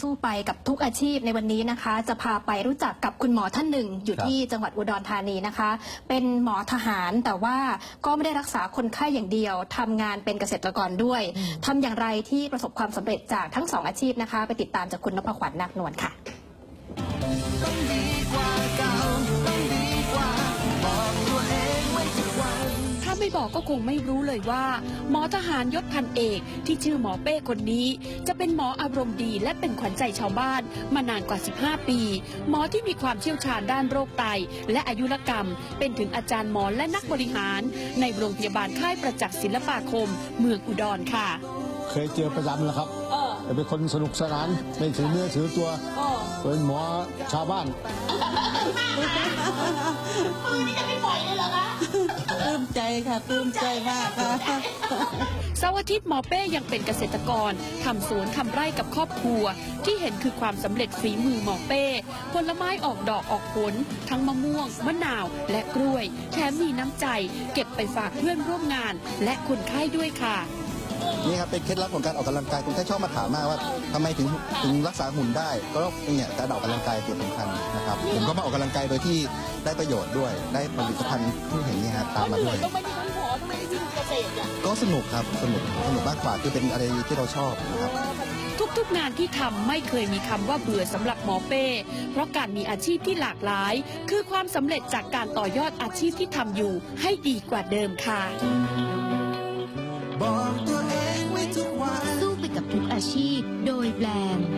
สู้ไปกับทุกอาชีพในวันนี้นะคะ จะพาไปรู้จักกับคุณหมอท่านหนึ่ง อยู่ครับที่จังหวัดอุดรธานีนะคะ เป็นหมอทหารแต่ว่าก็ไม่ได้รักษาคนไข้อย่างเดียวทำงานเป็นเกษตรกรด้วยทำอย่างไรที่ประสบความสำเร็จจากทั้งสองอาชีพนะคะ ไปติดตามจากคุณนพขวัญนาคนวลค่ะ บอกก็คงไม่รู้เลยว่า หมอทหารยศพันเอก ที่ชื่อหมอเป้คนนี้ จะเป็นหมออารมณ์ดีและเป็นขวัญใจชาวบ้านมานานกว่า 15 ปี หมอที่มีความเชี่ยวชาญด้านโรคไต และอายุรกรรม เป็นถึงอาจารย์หมอและนักบริหาร ในโรงพยาบาลค่ายประจักษ์ศิลปาคม เมืองอุดรค่ะ เคยเจอประจำแล้วครับแต่เป็นคนสนุกสนานไม่ถือเนื้อถือตัวเป็นหมอชาวบ้านปลื้ม ใจค่ะปลื้มใจมากค่ะเสาร์อาทิตย์หมอเป้ยังเป็นเกษตรกรทำสวนทำไร่กับครอบครัว ที่เห็นคือความสำเร็จฝีมือหมอเป้ ผลไม้ออกดอกออกผล ทั้งมะม่วง มะนาว และกล้วย แถมมีน้ำใจ เก็บไปฝากเพื่อนร่วมงาน และคนไข้ด้วยค่ะ นี่ครับเป็นเคล็ดลับของการออกกำลังกายคนไข้ชอบมาถามมากว่าทำไมถึงถึงรักษาหุ่นได้ ก็เนี่ยการออกกำลังกายเป็นสำคัญนะครับผมก็มาออกกำลังกายโดยที่ได้ประโยชน์ด้วย ได้ผลิตภัณฑ์ที่เห็นนี่ฮะตามมาด้วยก็สนุกครับสนุกสนุกมากกว่าคือเป็นอะไรที่เราชอบนะครับทุกๆงานที่ทำไม่เคยมีคำว่าเบื่อสำหรับหมอเป้ เพราะการมีอาชีพที่หลากหลาย คือความสำเร็จจากการต่อยอดอาชีพที่ทำอยู่ให้ดีกว่าเดิมค่ะ กับทุกอาชีพ โดยแบรนด์